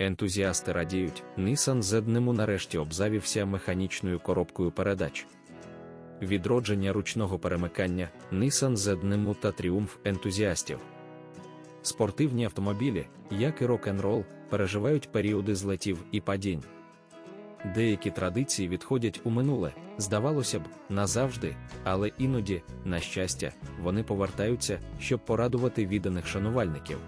Ентузіасти радіють, Nissan Z нарешті обзавівся механічною коробкою передач. Відродження ручного перемикання Nissan Z та тріумф ентузіастів. Спортивні автомобілі, як і рок-н-рол, переживають періоди злетів і падінь. Деякі традиції відходять у минуле, здавалося б, назавжди, але іноді, на щастя, вони повертаються, щоб порадувати відданих шанувальників.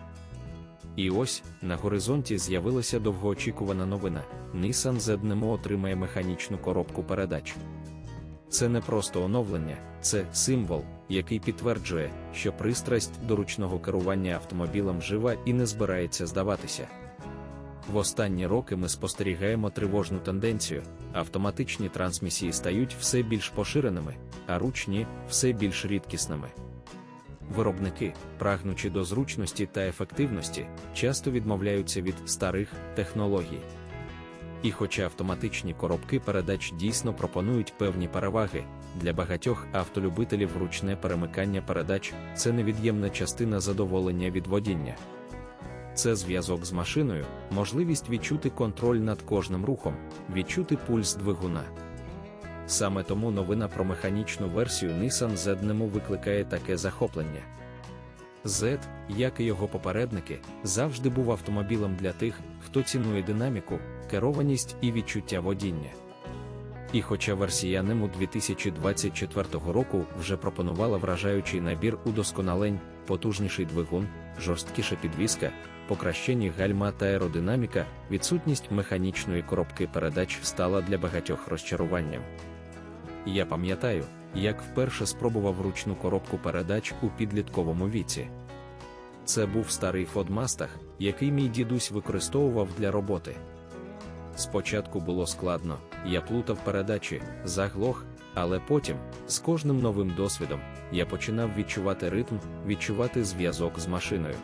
І ось на горизонті з'явилася довгоочікувана новина: Nissan Z отримає механічну коробку передач. Це не просто оновлення, це символ, який підтверджує, що пристрасть до ручного керування автомобілем жива і не збирається здаватися. В останні роки ми спостерігаємо тривожну тенденцію: автоматичні трансмісії стають все більш поширеними, а ручні все більш рідкісними. Виробники, прагнучи до зручності та ефективності, часто відмовляються від старих технологій. І хоча автоматичні коробки передач дійсно пропонують певні переваги, для багатьох автолюбителів ручне перемикання передач це невід'ємна частина задоволення від водіння. Це зв'язок з машиною, можливість відчути контроль над кожним рухом, відчути пульс двигуна. Саме тому новина про механічну версію Nissan Z викликає таке захоплення. Z, як і його попередники, завжди був автомобілем для тих, хто цінує динаміку, керованість і відчуття водіння. І хоча версія NEMU 2024 року вже пропонувала вражаючий набір удосконалень, потужніший двигун, жорсткіша підвіска, покращені гальма та аеродинаміка, відсутність механічної коробки передач стала для багатьох розчаруванням. Я пам'ятаю, як вперше спробував ручну коробку передач у підлітковому віці. Це був старий Mustang, який мій дідусь використовував для роботи. Спочатку було складно, я плутав передачі, заглох, але потім, з кожним новим досвідом, я починав відчувати ритм, відчувати зв'язок з машиною.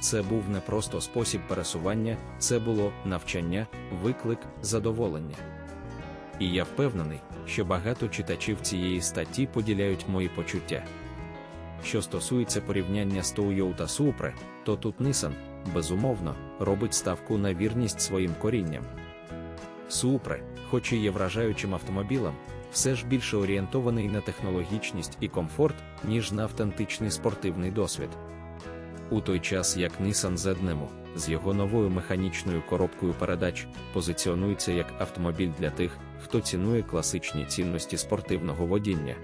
Це був не просто спосіб пересування, це було навчання, виклик, задоволення. І я впевнений, що багато читачів цієї статті поділяють мої почуття. Що стосується порівняння з Toyota Supra, то тут Nissan, безумовно, робить ставку на вірність своїм корінням. Supra, хоч і є вражаючим автомобілем, все ж більше орієнтований на технологічність і комфорт, ніж на автентичний спортивний досвід. У той час як Nissan Z Nemo, з його новою механічною коробкою передач позиціонується як автомобіль для тих, хто цінує класичні цінності спортивного водіння.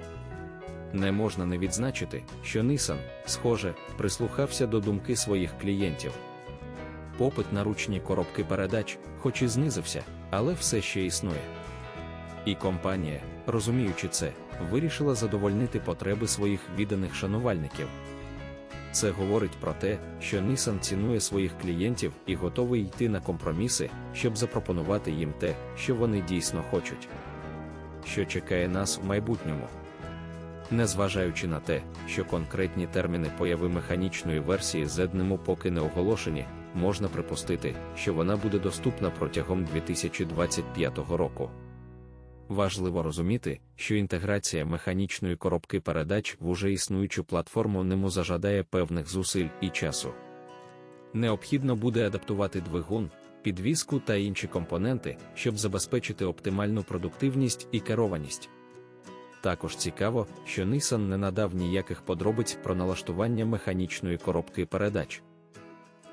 Не можна не відзначити, що Nissan, схоже, прислухався до думки своїх клієнтів. Попит на ручні коробки передач, хоч і знизився, але все ще існує. І компанія, розуміючи це, вирішила задовольнити потреби своїх відданих шанувальників. Це говорить про те, що Nissan цінує своїх клієнтів і готовий йти на компроміси, щоб запропонувати їм те, що вони дійсно хочуть. Що чекає нас в майбутньому. Незважаючи на те, що конкретні терміни появи механічної версії Z поки не оголошені, можна припустити, що вона буде доступна протягом 2025 року. Важливо розуміти, що інтеграція механічної коробки передач в уже існуючу платформу нему зажадає певних зусиль і часу. Необхідно буде адаптувати двигун, підвіску та інші компоненти, щоб забезпечити оптимальну продуктивність і керованість. Також цікаво, що Nissan не надав ніяких подробиць про налаштування механічної коробки передач.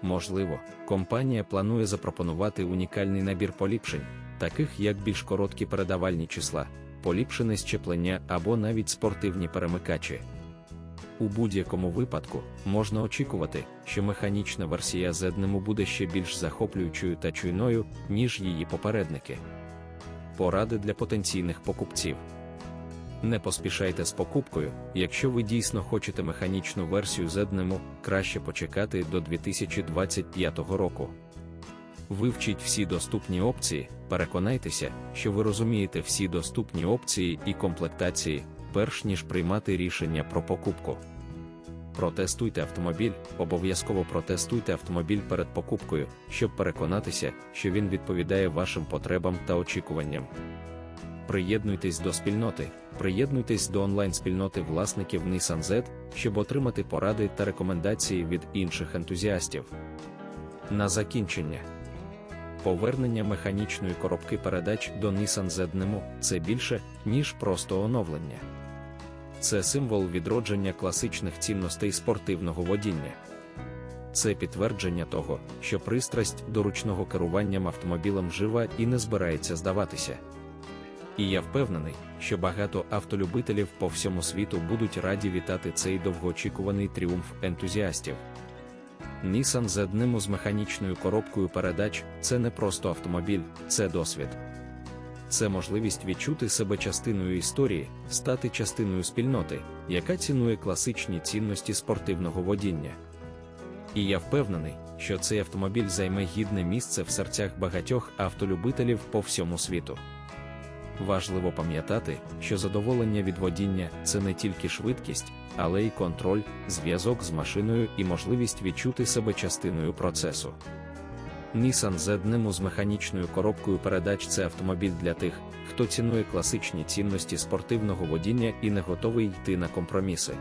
Можливо, компанія планує запропонувати унікальний набір поліпшень таких як більш короткі передавальні числа, поліпшене щеплення або навіть спортивні перемикачі. У будь-якому випадку можна очікувати, що механічна версія Z буде ще більш захоплюючою та чуйною, ніж її попередники. Поради для потенційних покупців. Не поспішайте з покупкою, якщо ви дійсно хочете механічну версію Z краще почекати до 2025 року. Вивчіть всі доступні опції, переконайтеся, що ви розумієте всі доступні опції і комплектації, перш ніж приймати рішення про покупку. Протестуйте автомобіль, обов'язково протестуйте автомобіль перед покупкою, щоб переконатися, що він відповідає вашим потребам та очікуванням. Приєднуйтесь до спільноти, приєднуйтесь до онлайн-спільноти власників Nissan Z, щоб отримати поради та рекомендації від інших ентузіастів. На закінчення. Повернення механічної коробки передач до Nissan Z-Nemu – це більше, ніж просто оновлення. Це символ відродження класичних цінностей спортивного водіння. Це підтвердження того, що пристрасть до ручного керуванням автомобілем жива і не збирається здаватися. І я впевнений, що багато автолюбителів по всьому світу будуть раді вітати цей довгоочікуваний тріумф ентузіастів. Nissan Z-Nemu з механічною коробкою передач це не просто автомобіль, це досвід. Це можливість відчути себе частиною історії, стати частиною спільноти, яка цінує класичні цінності спортивного водіння. І я впевнений, що цей автомобіль займе гідне місце в серцях багатьох автолюбителів по всьому світу. Важливо пам'ятати, що задоволення від водіння це не тільки швидкість, але й контроль, зв'язок з машиною і можливість відчути себе частиною процесу. Nissan Z-Nemo з механічною коробкою передач це автомобіль для тих, хто цінує класичні цінності спортивного водіння і не готовий йти на компроміси.